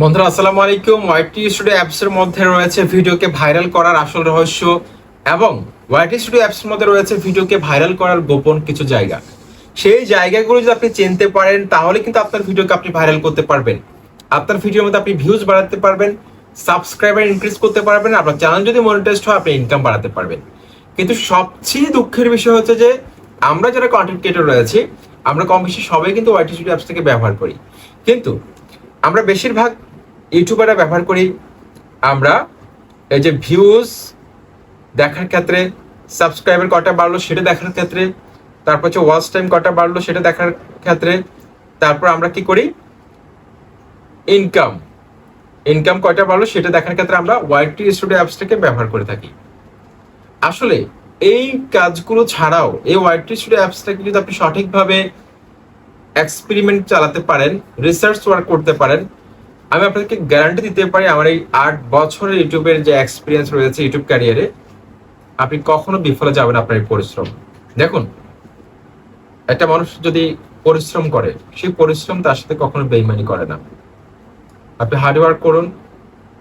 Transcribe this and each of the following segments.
বন্ধুরা, আসসালামু আলাইকুম। ওয়াইটি স্টুডিও অ্যাপস এর মধ্যে রয়েছে ভিডিওকে ভাইরাল করার আসল রহস্য এবং ওয়াইটি স্টুডিও অ্যাপস এর মধ্যে রয়েছে ভিডিওকে ভাইরাল করার গোপন কিছু জায়গা। সেই জায়গাগুলো যদি আপনি চিনতে পারেন, তাহলে কিন্তু আপনার ভিডিওকে আপনি ভাইরাল করতে পারবেন। আপনার ভিডিওর মধ্যে আপনি ভিউজ বাড়াতে পারবেন সাবস্ক্রাইবার ইনক্রিজ করতে পারবেন আপনার চ্যানেল যদি মনিটাইজড হয়, আপনি ইনকাম বাড়াতে পারবেন। কিন্তু সবচেয়ে দুঃখের বিষয় হচ্ছে যে, আমরা যারা কন্টেন্ট ক্রিয়েটর রয়েছি, আমরা কম বেশি সবাই কিন্তু ওয়াইটি স্টুডিও অ্যাপস থেকে ব্যবহার করি। কিন্তু আমরা বেশিরভাগ ইউটিউবাররা ব্যবহার করি, আমরা এই যে ভিউজ দেখার ক্ষেত্রে সাবস্ক্রাইবার কটা বাড়লো সেটা দেখার ক্ষেত্রে, তারপর হচ্ছে ওয়াচ টাইম কটা বাড়লো সেটা দেখার ক্ষেত্রে, তারপর আমরা কি করি? ইনকাম ইনকাম কয়টা বাড়লো সেটা দেখার ক্ষেত্রে আমরা ওয়াইটি স্টুডিও অ্যাপসটাকে ব্যবহার করে থাকি। আসলে এই কাজগুলো ছাড়াও এই ওয়াইটি স্টুডিও অ্যাপসটাকে যদি আপনি সঠিকভাবে এক্সপেরিমেন্ট চালাতে পারেন রিসার্চ ওয়ার্ক করতে পারেন আমি আপনাদেরকে গ্যারান্টি দিতে পারি আমার এই আট বছরের ইউটিউবের যে এক্সপিরিয়েন্স রয়েছে ইউটিউব ক্যারিয়ারে আপনি কখনো বিফলে যাবেন আপনার এই পরিশ্রম। দেখুন, একটা মানুষ যদি পরিশ্রম করে সেই পরিশ্রম তার সাথে কখনো বেইমানি করে না। আপনি হার্ড ওয়ার্ক করুন,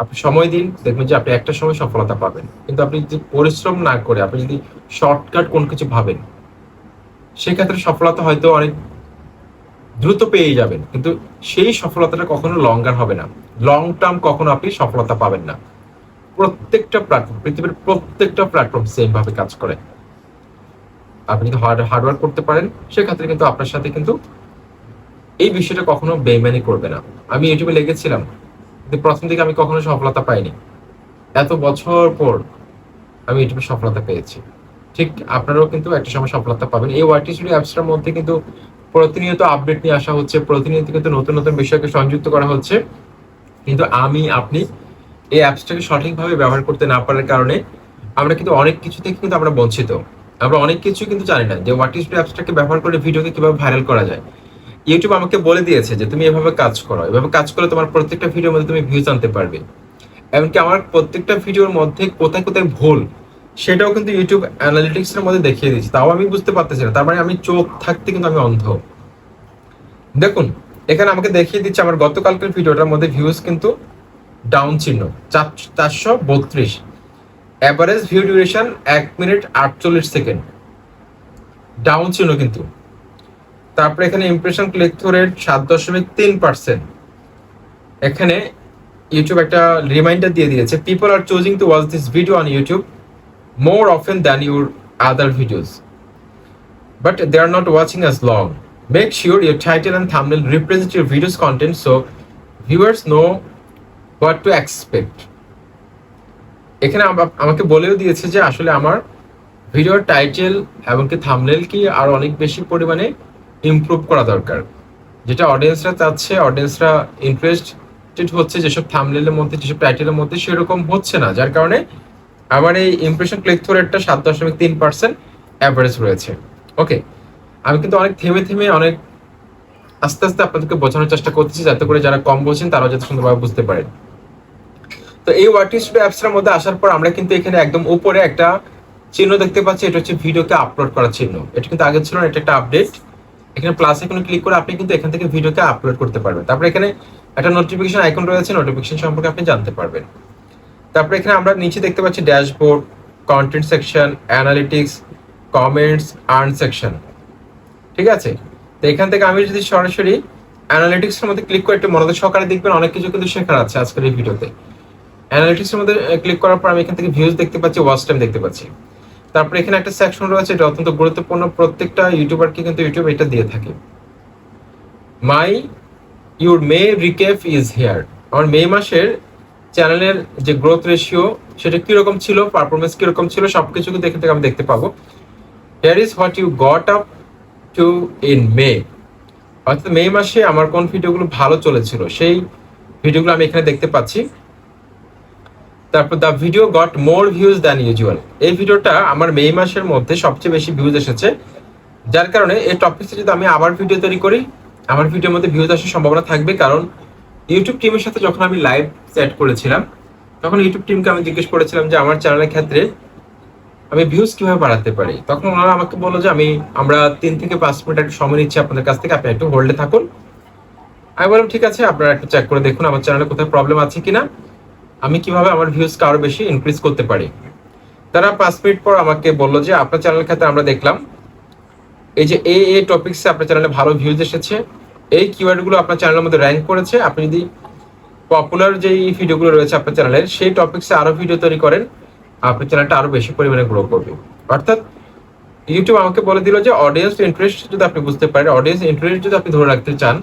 আপনি সময় দিন, দেখবেন যে আপনি একটা সময় সফলতা পাবেন। কিন্তু আপনি যদি পরিশ্রম না করে, আপনি যদি শর্টকাট কোন কিছু ভাবেন, সেক্ষেত্রে সফলতা হয়তো অনেক দ্রুত পেয়ে যাবেন। কিন্তু সেই সফলতাটা কখনো লঙ্গার হবে না। লং টার্ম কখনো আপনি সফলতা পাবেন না। প্রত্যেকটা প্ল্যাটফর্ম পৃথিবীর প্রত্যেকটা প্ল্যাটফর্ম সেম ভাবে কাজ করে। আপনি যদি হার্ড হার্ডওয়ার্ক করতে পারেন। সেক্ষেত্রে কিন্তু আপনার সাথে কিন্তু এই বিষয়টা কখনো বেইমানি করবে না। আমি ইউটিউবে লেগেছিলাম কিন্তু প্রথম দিকে আমি কখনো সফলতা পাইনি। এত বছর পর আমি ইউটিউবে সফলতা পেয়েছি। ঠিক আপনারাও কিন্তু একটা সময় সফলতা পাবেন। এই ওয়াইটি অ্যাপসটার মধ্যে কিন্তু প্রতিনিয়ত আপডেট নিয়ে আসা হচ্ছে, প্রতিনিয়ত কিন্তু নতুন নতুন বিষয়কে সংযুক্ত করা হচ্ছে। কিন্তু আমি, আপনি এই অ্যাপসটাকে সঠিকভাবে ব্যবহার করতে না পারার কারণে আমরা কিন্তু অনেক কিছু থেকে কিন্তু আমরা বঞ্চিত। আমরা অনেক কিছু কিন্তু জানি না যে হোয়াট ইজ অ্যাপসটাকে ব্যবহার করে ভিডিওকে কীভাবে ভাইরাল করা যায়। ইউটিউব আমাকে বলে দিয়েছে যে তুমি এভাবে কাজ করো, এভাবে কাজ করলে তোমার প্রত্যেকটা ভিডিওর মধ্যে তুমি ভিউজ আনতে পারবে। এমনকি আমার প্রত্যেকটা ভিডিওর মধ্যে কোথায় কোথায় ভুল সেটাও কিন্তু ইউটিউব অ্যানালিটিক্স এর মধ্যে দেখিয়ে দিচ্ছে তাও আমি বুঝতে পারতেছি না। তার মানে আমি চোখ থাকতে কিন্তু আমি অন্ধ। দেখুন, এখানে আমাকে দেখিয়ে দিচ্ছে আমার গতকালকের ভিডিওটার মধ্যে ভিউজ কিন্তু ডাউন চিহ্ন। চারশো বত্রিশ। অ্যাভারেজ ভিউ ডিউরেশন এক মিনিট আটচল্লিশ সেকেন্ড ডাউন চিহ্ন কিন্তু। তারপরে এখানে ইমপ্রেশন ক্লিক থ্রু রেট সাত দশমিক তিন পার্সেন্ট এখানে ইউটিউব একটা রিমাইন্ডার দিয়ে দিয়েছে people are choosing to watch this video on YouTube more often than your other videos. But they are not watching as long. Make sure your title and thumbnail represent your video's content so viewers know what to expect. এখানে আমাকে বলেও দিয়েছে যে আসলে আমার ভিডিওর title এবং কি থামনেল কি আর অনেক বেশি পরিমাণে ইমপ্রুভ করা দরকার যেটা অডিয়েন্সরা চাচ্ছে অডিয়েন্সরা ইন্টারেস্টেড হচ্ছে যেসব থামনেলের মধ্যে যেসব টাইটেলের মধ্যে সেরকম হচ্ছে না যার কারণে আমার এই ইমপ্রেশন ক্লিক থ্রু রেটটা সাত দশমিক তিন পার্সেন্ট অ্যাভারেজ রয়েছে। ওকে আমি কিন্তু অনেক থেমে থেমে অনেক আস্তে আস্তে আপনাদেরকে বোঝানোর চেষ্টা করতেছি, যাতে করে যারা কম বোঝেন তারাও যাতে সুন্দরভাবে বুঝতে পারেন। তো এই ওয়ার্টি স্টুডিও অ্যাপসটার মধ্যে আসার পর আমরা কিন্তু এখানে একদম উপরে একটা চিহ্ন দেখতে পাচ্ছি, এটা হচ্ছে ভিডিওকে আপলোড করার চিহ্ন। এটা কিন্তু আগে ছিল না, এটা একটা আপডেট এখানে প্লাস এখানে ক্লিক করে আপনি কিন্তু এখান থেকে ভিডিওকে আপলোড করতে পারবেন। তারপরে এখানে একটা নোটিফিকেশন আইকন রয়েছে নোটিফিকেশন সম্পর্কে আপনি জানতে পারবেন। তারপরে এখানে আমরা নিচে দেখতে পাচ্ছি dashboard content section analytics comments earn section ঠিক আছে? তো এখান থেকে আমি যদি সরাসরি অ্যানালিটিক্স এর মধ্যে ক্লিক করে একটু মনোযোগ সহকারে দেখবেন, অনেক কিছু কিন্তু শেখার আছে আজকের এই ভিডিওতে। অ্যানালিটিক্স এর মধ্যে ক্লিক করার পর আমি এখান থেকে ভিউজ দেখতে পাচ্ছি ওয়াচ টাইম দেখতে পাচ্ছি। তারপরে এখানে একটা সেকশন রয়েছে, এটা অত্যন্ত গুরুত্বপূর্ণ, প্রত্যেকটা ইউটিউবারকে কিন্তু ইউটিউব এটা দিয়ে থাকে। My your May recap is here আমার মে মাসের চ্যানেলের যে গ্রোথ রেশিও সেটা কীরকম ছিল পারফরমেন্স কীরকম ছিল, সবকিছু কিন্তু এখান থেকে আমি দেখতে পাবো। Here is what you got up to in May অর্থাৎ মে মাসে আমার কোন ভিডিওগুলো ভালো চলেছিল, সেই ভিডিওগুলো আমি এখানে দেখতে পাচ্ছি। তারপর the video got more views than usual এই ভিডিওটা আমার মে মাসের মধ্যে সবচেয়ে বেশি ভিউজ এসেছে। যার কারণে এই টপিকটা যদি আমি আবার ভিডিও তৈরি করি, আমার ভিডিওর মধ্যে ভিউজ আসার সম্ভাবনা থাকবে। কারণ ইউটিউব টিমের সাথে যখন আমি লাইভ সেট করেছিলাম। তখন ইউটিউব টিমকে আমি জিজ্ঞেস করেছিলাম যে, আমার চ্যানেলের ক্ষেত্রে আমি ভিউজ কীভাবে বাড়াতে পারি? তখন ওনারা আমাকে বলল যে, আমি, আমরা তিন থেকে পাঁচ মিনিট একটু সময় নিচ্ছি আপনাদের কাছ থেকে, আপনি একটু হোল্ডে থাকুন। আমি বললাম, ঠিক আছে, আপনারা একটু চেক করে দেখুন আমার চ্যানেলে কোথায় প্রবলেম আছে কিনা। আমি কীভাবে আমার ভিউজকে আরও বেশি ইনক্রিজ করতে পারি? তারা পাঁচ মিনিট পর আমাকে বলল যে, আপনার চ্যানেলের ক্ষেত্রে আমরা দেখলাম, এই যে এই এই টপিক্সে আপনার চ্যানেলে ভালো ভিউজ এসেছে। এই কিওয়ার্ডগুলো আপনার চ্যানেলের মধ্যে র্যাঙ্ক করেছে। আপনি যদি পপুলার যেই ভিডিওগুলো রয়েছে আপনার চ্যানেলের সেই টপিক্সে আরও ভিডিও তৈরি করেন, আপনার চ্যানেলটা আরও বেশি পরিমাণে গ্রো করবে। অর্থাৎ ইউটিউব আমাকে বলে দিল যে অডিয়েন্স ইন্টারেস্ট যদি আপনি বুঝতে পারেন অডিয়েন্স ইন্টারেস্ট যদি আপনি ধরে রাখতে চান,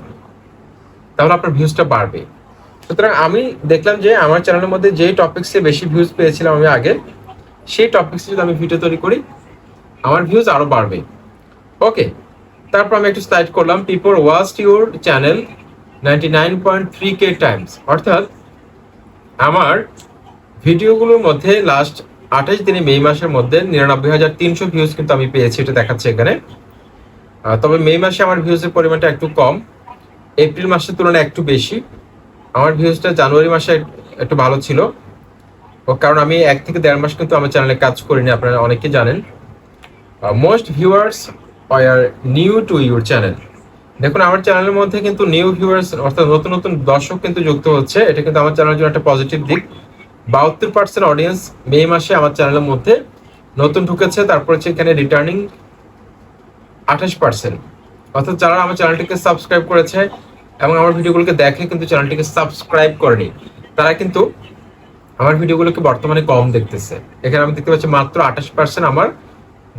তাহলে আপনার ভিউজটা বাড়বে। সুতরাং আমি দেখলাম যে আমার চ্যানেলের মধ্যে যে টপিক্সে বেশি ভিউজ পেয়েছিলাম আমি আগে, সেই টপিক্সে যদি আমি ভিডিও তৈরি করি, আমার ভিউজ আরও বাড়বে। ওকে তারপর আমি একটু স্টার্ট করলাম। People watched your channel ninety nine point three K times অর্থাৎ আমার ভিডিওগুলোর মধ্যে লাস্ট আঠাশ দিনে মে মাসের মধ্যে নিরানব্বই হাজার তিনশো ভিউজ কিন্তু আমি পেয়েছি, এটা দেখাচ্ছে এখানে। তবে মে মাসে আমার ভিউজের পরিমাণটা একটু কম। এপ্রিল মাসের তুলনায় একটু বেশি। আমার ভিউজটা জানুয়ারি মাসে একটু ভালো ছিল। কারণ আমি এক থেকে দেড় মাস কিন্তু আমার চ্যানেলে কাজ করিনি, আপনারা অনেকে জানেন। Most viewers are new to your channel দেখুন, আমার চ্যানেলের মধ্যে কিন্তু নিউ ভিউয়ার্স অর্থাৎ নতুন নতুন দর্শক কিন্তু যুক্ত হচ্ছে। এটা কিন্তু আমার চ্যানেলের জন্য একটা পজিটিভ দিক। বাহাত্তর পার্সেন্ট অডিয়েন্স মে মাসে আমার চ্যানেলের মধ্যে নতুন ঢুকেছে। তারপর হচ্ছে এখানে রিটার্নিং আঠাশ পার্সেন্ট অর্থাৎ যারা আমার চ্যানেলটিকে সাবস্ক্রাইব করেছে এবং আমার ভিডিওগুলোকে দেখে কিন্তু চ্যানেলটিকে সাবস্ক্রাইব করেনি, তারা কিন্তু আমার ভিডিওগুলোকে বর্তমানে কম দেখতেছে। এখানে আমি দেখতে পাচ্ছি মাত্র আঠাশ পার্সেন্ট আমার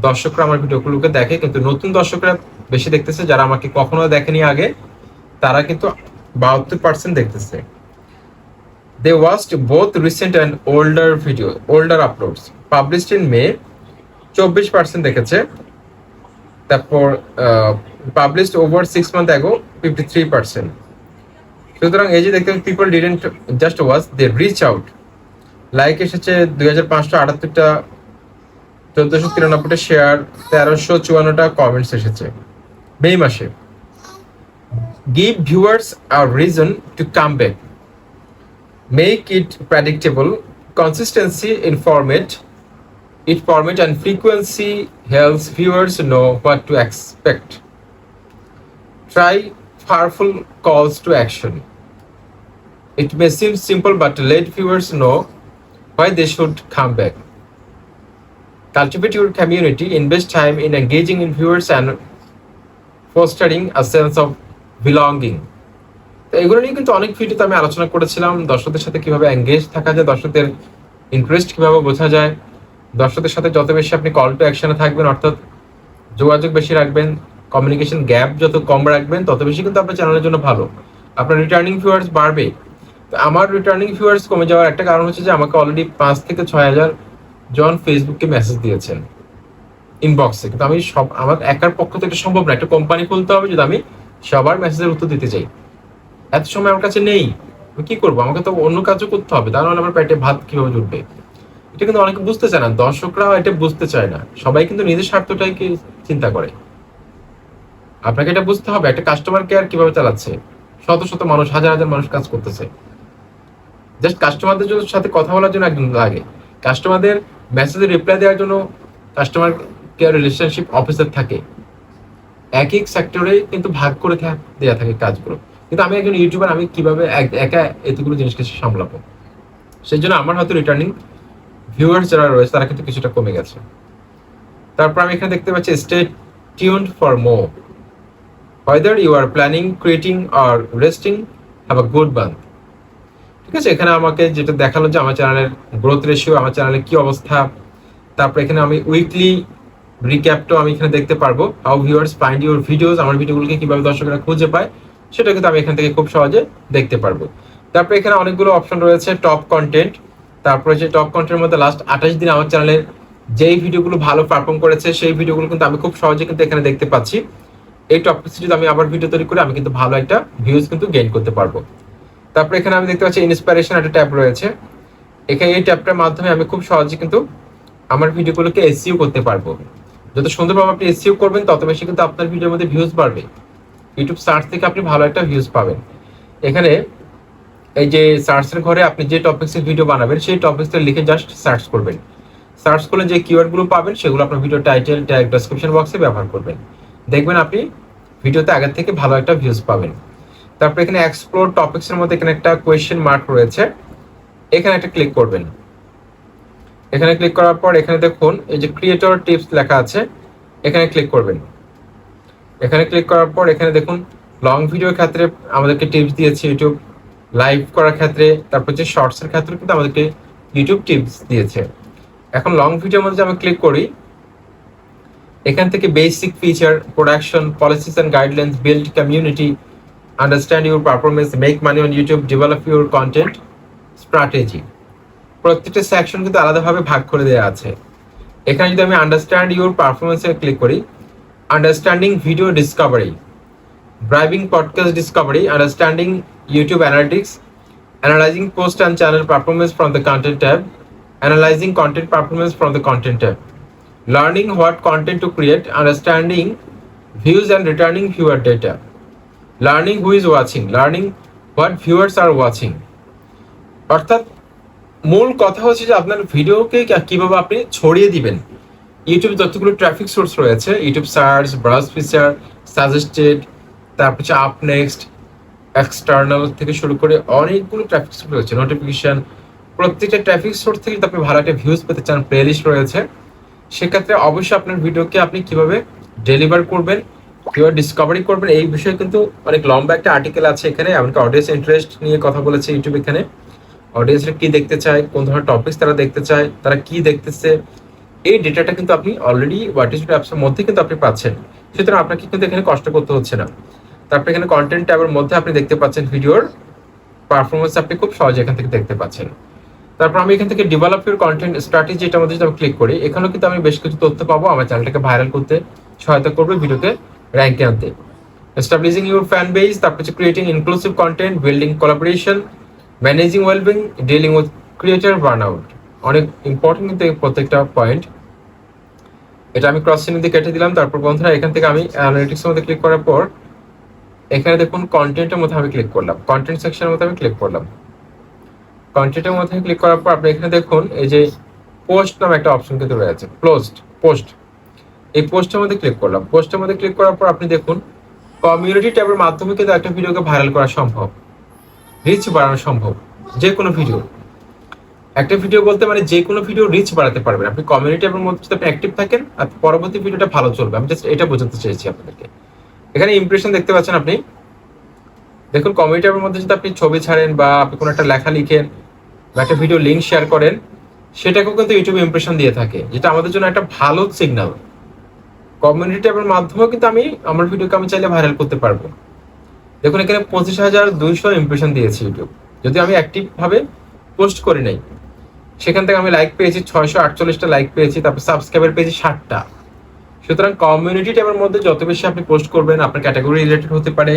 দর্শকরা আমার ভিডিওগুলোকে দেখে, কিন্তু নতুন দর্শকরা বেশি দেখতেছে, যারা আমাকে কখনো দেখেনি আগে, তারা কিন্তু বাহাত্তর পার্সেন্ট দেখতেছে। They watched both recent and older video older uploads published in May চব্বিশ পার্সেন্ট দেখেছে। তারপর published over six month ago fifty three percent সুতরাং এই যে দেখতে people didn't just watch they reach out like এসেছে দুই হাজার পাঁচশো আটাত্তরটা, চোদ্দশো তিরানব্বইটা শেয়ার তেরোশো চুয়ান্নটা কমেন্টস এসেছে। মে মাসে give viewers R reason to come back make it predictable consistency in format it format and frequency helps viewers know what to expect try powerful calls to action. It may seem simple, but let viewers know why they should come back. Cultivate your community, invest time in engaging in viewers and fostering a sense of belonging. তো এগুলো নিয়ে কিন্তু অনেক ভিডিওতে আমি আলোচনা করেছিলাম। দর্শকদের সাথে কীভাবে এঙ্গেজ থাকা যায়, দর্শকদের ইন্টারেস্ট কীভাবে বোঝা যায়, দর্শকদের সাথে যত বেশি আপনি কল টু অ্যাকশনে থাকবেন, অর্থাৎ যোগাযোগ বেশি রাখবেন কমিউনিকেশন গ্যাপ যত কম রাখবেন, তত বেশি কিন্তু আপনার চ্যানেলের জন্য ভালো। আপনার রিটার্নিং ভিউয়ার্স বাড়বে। আমার রিটার্নিং ভিউয়ার্স কমে যাওয়ার একটা কারণ হচ্ছে যে আমাকে অলরেডি পাঁচ থেকে ছয় হাজার জন ফেসবুকে মেসেজ দিয়েছেন। ইনবক্সে কিন্তু আমি সব, আমার একার পক্ষ থেকে সম্ভব না। একটা কোম্পানি খুলতে হবে, যদি আমি সবার মেসেজের উত্তর দিতে চাই। এত সময় আমার কাছে নেই। আমি কি করব? আমাকে তো অন্য কাজও করতে হবে। তা নাহলে আমার পেটে ভাত কীভাবে জুটবে? এটা কিন্তু অনেকে বুঝতে চায় না। দর্শকরাও এটা বুঝতে চায় না। সবাই কিন্তু নিজের স্বার্থটাই কি চিন্তা করে। আপনাকে এটা বুঝতে হবে। একটা কাস্টমার কেয়ার কীভাবে চালাচ্ছে? শত শত মানুষ, হাজার হাজার মানুষ কাজ করতেছে। জাস্ট কাস্টমারদের জন্য সাথে কথা বলার জন্য একজন লাগে। কাস্টমারদের মেসেজে রিপ্লাই দেওয়ার জন্য কাস্টমার কেয়ার রিলেশনশিপ অফিসার থাকে। এক এক সেক্টরে কিন্তু ভাগ করে দেয়া থাকে কাজগুলো। কিন্তু আমি একজন ইউটিউবার আমি কীভাবে একা এতগুলো জিনিসকে সামলাবো? সেই জন্য আমার হয়তো রিটার্নিং ভিউয়ার্স যারা রয়েছে, তারা কিন্তু কিছুটা কমে গেছে। তারপর আমি এখানে দেখতে পাচ্ছি stay tuned for more whether you are planning creating or resting have a good month ঠিক আছে, এখানে আমাকে যেটা দেখাল যে আমার চ্যানেলের গ্রোথ রেশিও আমার চ্যানেলের কি অবস্থা। তারপর এখানে আমি উইকলি রিক্যাপটাও আমি এখানে দেখতে পারব। How viewers find your videos আমার ভিডিওগুলোকে কীভাবে দর্শকরা খুঁজে পায়, সেটা কিন্তু আমি এখান থেকে খুব সহজে দেখতে পারব। তারপরে এখানে অনেকগুলো অপশন রয়েছে টপ কন্টেন্ট তারপরে যে টপ কন্টেন্টের মধ্যে লাস্ট আঠাশ দিন আমার চ্যানেলের যেই ভিডিওগুলো ভালো পারফর্ম করেছে, সেই ভিডিওগুলো কিন্তু আমি খুব সহজে কিন্তু এখানে দেখতে পাচ্ছি। এই টপিকস যদি আমি আবার ভিডিও তৈরি করি আমি কিন্তু ভালো একটা ভিউজ কিন্তু গেইন করতে পারব। তারপরে এখানে আমি দেখতে পাচ্ছি ইন্সপিরেশন একটা ট্যাব রয়েছে। এখানে এই ট্যাবটার মাধ্যমে আমি খুব সহজে কিন্তু আমার ভিডিওগুলোকে এসইও করতে পারব। যত সুন্দরভাবে আপনি এসইও করবেন, তত বেশি কিন্তু আপনার ভিডিওর মধ্যে ভিউজ বাড়বে। ইউটিউব সার্চ থেকে আপনি ভালো একটা ভিউজ পাবেন। এখানে এই যে সার্চের ঘরে আপনি যে টপিক্সের ভিডিও বানাবেন, সেই টপিক্সটা লিখে জাস্ট সার্চ করবেন। সার্চ করলে যে কিওয়ার্ডগুলো পাবেন, সেগুলো আপনার ভিডিও টাইটেল ট্যাগ ডেসক্রিপশন বক্সে ব্যবহার করবেন। দেখবেন আপনি ভিডিওতে আগের থেকে ভালো একটা ভিউজ পাবেন। তারপর এখানে এক্সপ্লোর টপিকস এর মধ্যে এখানে একটা কোয়েশ্চেন মার্ক রয়েছে। এখানে একটা ক্লিক করবেন। এখানে ক্লিক করার পর এখানে দেখুন, এই যে ক্রিয়েটর টিপস লেখা আছে, এখানে ক্লিক করবেন। এখানে ক্লিক করার পর এখানে দেখুন লং ভিডিওর ক্ষেত্রে আমাদেরকে টিপস দিয়েছে ইউটিউব লাইভ করার ক্ষেত্রে, তারপর হচ্ছে শর্টসের ক্ষেত্রে কিন্তু আমাদেরকে ইউটিউব টিপস দিয়েছে। এখন লং ভিডিওর মধ্যে আমি ক্লিক করি। এখান থেকে basic feature production policies and guidelines build community understand your performance make money on YouTube develop your content strategy প্রত্যেকটা সেকশন কিন্তু আলাদাভাবে ভাগ করে দেওয়া আছে। এখানে যদি আমি আন্ডারস্ট্যান্ড ইউর পারফরমেন্স ক্লিক করি understanding video discovery driving podcast discovery understanding YouTube analytics analysing post and channel performance from the content tab analysing content performance from the content tab learning what content to create understanding views and returning viewer data learning who is watching learning what viewers are watching অর্থাৎ মূল কথা হচ্ছে যে আপনার ভিডিওকে কীভাবে আপনি ছড়িয়ে দিবেন। ইউটিউব যতগুলো ট্রাফিক সোর্স রয়েছে। YouTube search browse feature suggested তারপর হচ্ছে আপ নেক্সট এক্সটার্নাল থেকে শুরু করে অনেকগুলো ট্রাফিক সোর্স রয়েছে। নোটিফিকেশন প্রত্যেকটা ট্রাফিক সোর্স থেকে আপনি ভালো একটা ভিউজ পেতে চান প্লেলিস্ট রয়েছে। সেক্ষেত্রে অবশ্যই আপনার ভিডিওকে আপনি কীভাবে ডেলিভার করবেন, কীভাবে ডিসকভারি করবেন, এই বিষয়ে কিন্তু অনেক লম্বা একটা আর্টিকেল আছে এখানে। এমনকি অডিয়েন্স ইন্টারেস্ট নিয়ে কথা বলেছে ইউটিউব এখানে। অডিয়েন্সরা কি দেখতে চায়, কোন ধরনের টপিকস তারা দেখতে চায়, তারা কি দেখতেছে, এই ডেটাটা কিন্তু আপনি অলরেডি ওয়াটিস অ্যাপসের মধ্যে কিন্তু আপনি পাচ্ছেন। সুতরাং আপনাকে কিন্তু এখানে কষ্ট করতে হচ্ছে না। তারপরে এখানে কন্টেন্ট ট্যাবের মধ্যে আপনি দেখতে পাচ্ছেন ভিডিওর পারফরমেন্স আপনি খুব সহজে এখান থেকে দেখতে পাচ্ছেন। তারপর আমি এখান থেকে ডেভেলপ ইউর কন্টেন্ট স্ট্র্যাটেজি এটার মধ্যে যদি আমি ক্লিক করি, এখানেও কিন্তু আমি বেশ কিছু তথ্য পাবো আমার চ্যানেলটাকে ভাইরাল করতে, সহায়তা করবে ভিডিওকে র্যাঙ্কে আনতে। এস্টাবলিশিং ইউর ফ্যান বেস তারপর হচ্ছে creating inclusive content building collaboration managing wellbeing dealing with creator burn out অনেক ইম্পর্টেন্ট কিন্তু প্রত্যেকটা পয়েন্ট এটা আমি ক্রস চিহ্ন দিয়ে কেটে দিলাম, তারপর বন্ধুরা এখান থেকে আমি অ্যানালিটিক্স মধ্যে ক্লিক করার পর, এখানে দেখুন কন্টেন্টের মধ্যে আমি ক্লিক করলাম কন্টেন্ট সেকশনের মধ্যে আমি ক্লিক করলাম। কন্টেন্টের মধ্যে ক্লিক করার পর আপনি এখানে দেখুন, এই যে পোস্ট নামে একটা অপশন কিন্তু রয়েছে পোস্ট পোস্ট এই পোস্টের মধ্যে ক্লিক করলাম পোস্টের মধ্যে ক্লিক করার পর আপনি দেখুন কমিউনিটি ট্যাবের মাধ্যমে কিন্তু একটা ভিডিওকে ভাইরাল করা সম্ভব। রিচ বাড়ানো সম্ভব, যে কোনো ভিডিও একটা ভিডিও বলতে মানে যে কোনো ভিডিও রিচ বাড়াতে পারবেন। আপনি কমিউনিটি ট্যাবের মধ্যে যদি আপনি অ্যাক্টিভ থাকেন, আর পরবর্তী ভিডিওটা ভালো চলবে। আমি জাস্ট এটা বোঝাতে চেয়েছি আপনাদেরকে। এখানে ইমপ্রেশন দেখতে পাচ্ছেন আপনি। দেখুন কমিউনিটি ট্যাবের মধ্যে যদি আপনি ছবি ছাড়েন বা আপনি কোনো একটা লেখা লিখেন বা একটা ভিডিও লিঙ্ক শেয়ার করেন, সেটাকেও কিন্তু ইউটিউব ইমপ্রেশন দিয়ে থাকে, যেটা আমাদের জন্য একটা ভালো সিগন্যাল কমিউনিটি ট্যাবের মাধ্যমেও কিন্তু আমি আমার ভিডিওকে আমি চাইলে ভাইরাল করতে পারব। দেখুন, এখানে পঁচিশ হাজার দুইশো ইমপ্রেশন দিয়েছে ইউটিউব যদি আমি অ্যাক্টিভ ভাবে পোস্ট করি নাই, সেখান থেকে আমি লাইক পেয়েছি ছয়শো আটচল্লিশটা লাইক পেয়েছি, তারপর সাবস্ক্রাইবার পেয়েছি ষাটটা। সুতরাং কমিউনিটি ট্যাবের মধ্যে যত বেশি আপনি পোস্ট করবেন, আপনার ক্যাটাগরি রিলেটেড হতে পারে,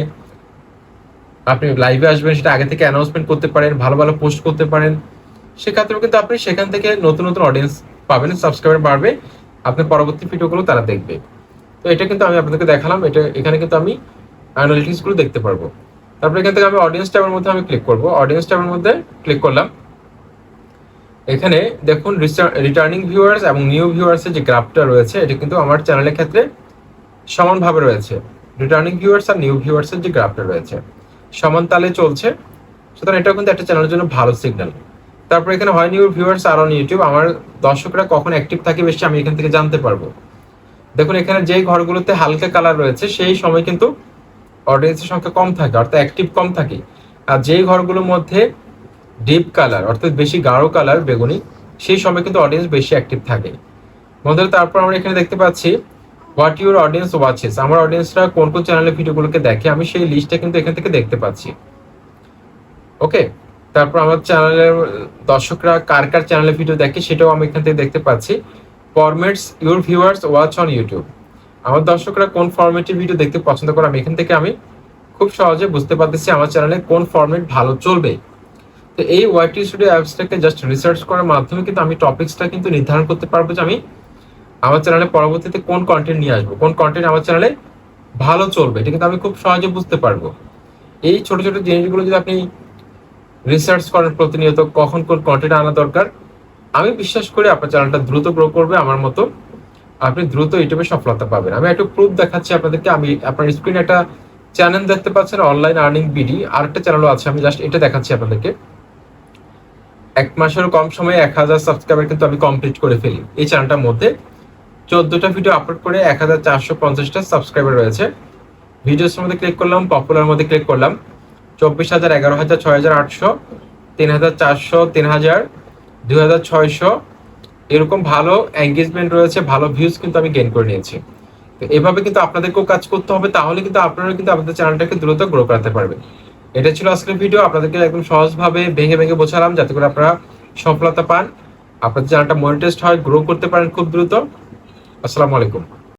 আপনি লাইভে আসবেন, সেটা আগে থেকে অ্যানাউন্সমেন্ট করতে পারেন, ভালো ভালো পোস্ট করতে পারেন, সেক্ষেত্রেও কিন্তু আপনি সেখান থেকে নতুন নতুন অডিয়েন্স পাবেন সাবস্ক্রাইবার বাড়বে, আপনার পরবর্তী ভিডিওগুলো তারা দেখবে। তো এটা কিন্তু আমি আপনাদেরকে দেখালাম, এটা এখানে কিন্তু আমি অ্যানালিটিক্সগুলো দেখতে পারব। তারপরে এখান থেকে আমি অডিয়েন্স ট্যাবের মধ্যে আমি ক্লিক করব। অডিয়েন্স ট্যাবের মধ্যে ক্লিক করলাম। এখানে দেখুন রিটার্নিং ভিউয়ার্স এবং নিউ ভিউয়ার্সের যে গ্রাফটা রয়েছে, এটা কিন্তু আমার চ্যানেলের ক্ষেত্রে সমানভাবে রয়েছে। রিটার্নিং ভিউয়ার্স আর নিউ ভিউয়ার্সের যে গ্রাফটা রয়েছে, সমান তালে চলছে। সুতরাং এটাও কিন্তু একটা চ্যানেলের জন্য ভালো সিগন্যাল তারপর এখানে হয় new viewers are on YouTube আমার দর্শকরা কখন অ্যাক্টিভ থাকে বেশি আমি এখান থেকে জানতে পারব। দেখুন এখানে যেই ঘরগুলোতে হালকা কালার রয়েছে, সেই সময় কিন্তু অডিয়েন্সের সংখ্যা কম থাকে, অর্থাৎ অ্যাক্টিভ কম থাকে। আর যেই ঘরগুলোর মধ্যে ডিপ কালার অর্থাৎ বেশি গাঢ় কালার বেগুনি, সেই সময় কিন্তু অডিয়েন্স বেশি অ্যাক্টিভ থাকে। বন্ধুরা, তারপর আমরা এখানে দেখতে পাচ্ছি হোয়াট ইউর অডিয়েন্স ওয়াচেস আমার অডিয়েন্সরা কোন কোন চ্যানেলের ভিডিওগুলোকে দেখে, আমি সেই লিস্টটা কিন্তু এখান থেকে দেখতে পাচ্ছি। ওকে? তারপর আমার চ্যানেলের দর্শকরা কার কার চ্যানেলের ভিডিও দেখে, সেটাও আমি এখান থেকে দেখতে পাচ্ছি। Formats your viewers watch on YouTube আমার দর্শকরা কোন ফরম্যাটের ভিডিও দেখতে পছন্দ করে আমি এখান থেকে আমি খুব সহজে বুঝতে পারতেছি আমার চ্যানেলে কোন ফরম্যাট ভালো চলবে। তো এই ওয়াইটি স্টুডিও অ্যাপসটাকে জাস্ট রিসার্চ করার মাধ্যমে কিন্তু আমি টপিক্সটা কিন্তু নির্ধারণ করতে পারব যে আমি আমার চ্যানেলে পরবর্তীতে কোন কন্টেন্ট নিয়ে আসব, কোন কন্টেন্ট আমার চ্যানেলে ভালো চলবে, এটা কিন্তু আমি খুব সহজে বুঝতে পারব। এই ছোট ছোট জিনিসগুলো যদি আপনি রিসার্চ করেন প্রতিনিয়ত কখন কোন কন্টেন্ট আনা দরকার, আমি বিশ্বাস করি আপনার চ্যানেলটা দ্রুত গ্রো করবে, আমার মতো আপনি দ্রুত ইউটিউবে সফলতা পাবেন। আমি একটু প্রুফ দেখাচ্ছি আপনাদেরকে। আমি আপনার স্ক্রিনে একটা চ্যানেল দেখতে পাচ্ছেন অনলাইন আর্নিং বিডি আর একটা চ্যানেলও আছে, আমি জাস্ট এটা দেখাচ্ছি আপনাদেরকে। এক মাসেরও কম সময়ে এক হাজার সাবস্ক্রাইবার কিন্তু আমি কমপ্লিট করে ফেলি এই চ্যানেলটার মধ্যে। চোদ্দটা ভিডিও আপলোড করে এক হাজার চারশো পঞ্চাশটা সাবস্ক্রাইবার রয়েছে। ভিডিওসের মধ্যে ক্লিক করলাম পপুলার মধ্যে ক্লিক করলাম। চব্বিশ হাজার, এগারো হাজার, ছয় হাজার, আটশো, তিন হাজার, চারশো, তিন হাজার, দুই হাজার, ছয়শো এরকম ভালো এঙ্গেজমেন্ট রয়েছে, ভালো ভিউজ কিন্তু আমি গেইন করে নিয়েছি। তো এভাবে কিন্তু আপনাদেরকেও কাজ করতে হবে, তাহলে কিন্তু আপনারা কিন্তু আপনাদের চ্যানেলটাকে দ্রুত গ্রো করাতে পারবেন। এটা ছিল আজকের ভিডিও আপনাদেরকে একদম সহজভাবে ভেঙে ভেঙে বোঝালাম, যাতে করে আপনারা সফলতা পান। আপনাদের চ্যানেলটা মনিটাইজড হয় গ্রো করতে পারেন খুব দ্রুত। আসসালামু আলাইকুম।